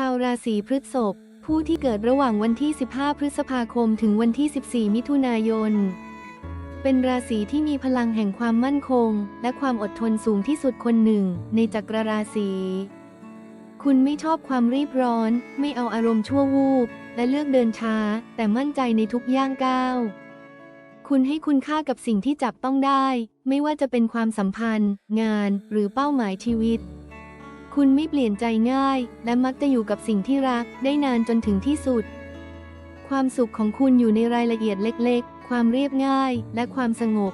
ชาวราศีพฤษภผู้ที่เกิดระหว่างวันที่ 15 พฤษภาคมถึงวันที่ 14 มิถุนายน เป็นราศีที่มีพลังแห่งความมั่นคง และความอดทนสูงที่สุดคนหนึ่ง ในจักรราศีคุณไม่ชอบความรีบร้อน ไม่เอาอารมณ์ชั่ววูบ และเลือกเดินช้า แต่มั่นใจในทุกย่างก้าว คุณให้คุณค่ากับสิ่งที่จับต้องได้ ไม่ว่าจะเป็นความสัมพันธ์ งาน หรือเป้าหมายชีวิต คุณไม่เปลี่ยนใจง่าย และมักจะอยู่กับสิ่งที่รักได้นานจนถึงที่สุด ความสุขของคุณอยู่ในรายละเอียดเล็กๆ ความเรียบง่าย และความสงบ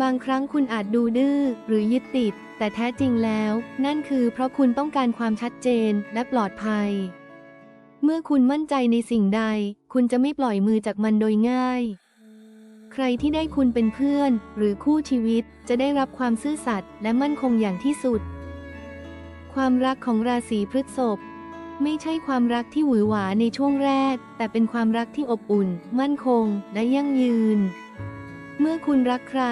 บางครั้งคุณอาจดูดื้อหรือยึดติด แต่แท้จริงแล้ว นั่นคือเพราะคุณต้องการความชัดเจนและปลอดภัย เมื่อคุณมั่นใจในสิ่งใด คุณจะไม่ปล่อยมือจากมันโดยง่าย ใครที่ได้คุณเป็นเพื่อน หรือคู่ชีวิตจะได้รับความซื่อสัตย์และมั่นคงอย่างที่สุด ความรักของราศีพฤษภไม่ใช่ความรักที่หวือหวาในช่วงแรก แต่เป็นความรักที่อบอุ่น มั่นคง และยั่งยืน เมื่อคุณรักใคร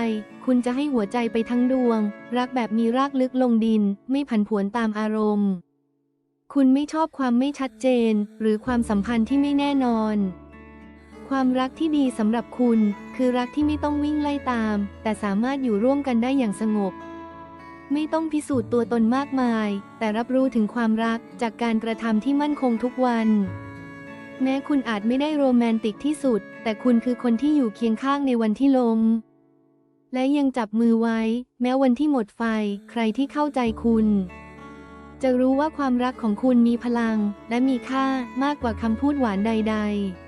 คุณจะให้หัวใจไปทั้งดวง รักแบบมีรากลึกลงดิน ไม่ผันผวนตามอารมณ์ คุณไม่ชอบความไม่ชัดเจน หรือความสัมพันธ์ที่ไม่แน่นอน ความรักที่ดีสำหรับคุณ คือรักที่ไม่ต้องวิ่งไล่ตาม แต่สามารถอยู่ร่วมกันได้อย่างสงบ ไม่ต้องพิสูจน์ตัวตนมากมาย แต่รับรู้ถึงความรักจากการกระทำที่มั่นคงทุกวัน แม้คุณอาจไม่ได้โรแมนติกที่สุด แต่คุณคือคนที่อยู่เคียงข้างในวันที่ลมและยังจับมือไว้ แม้วันที่หมดไฟ ใครที่เข้าใจคุณ จะรู้ว่าความรักของคุณมีพลัง และมีค่ามากกว่าคำพูดหวานใด ๆ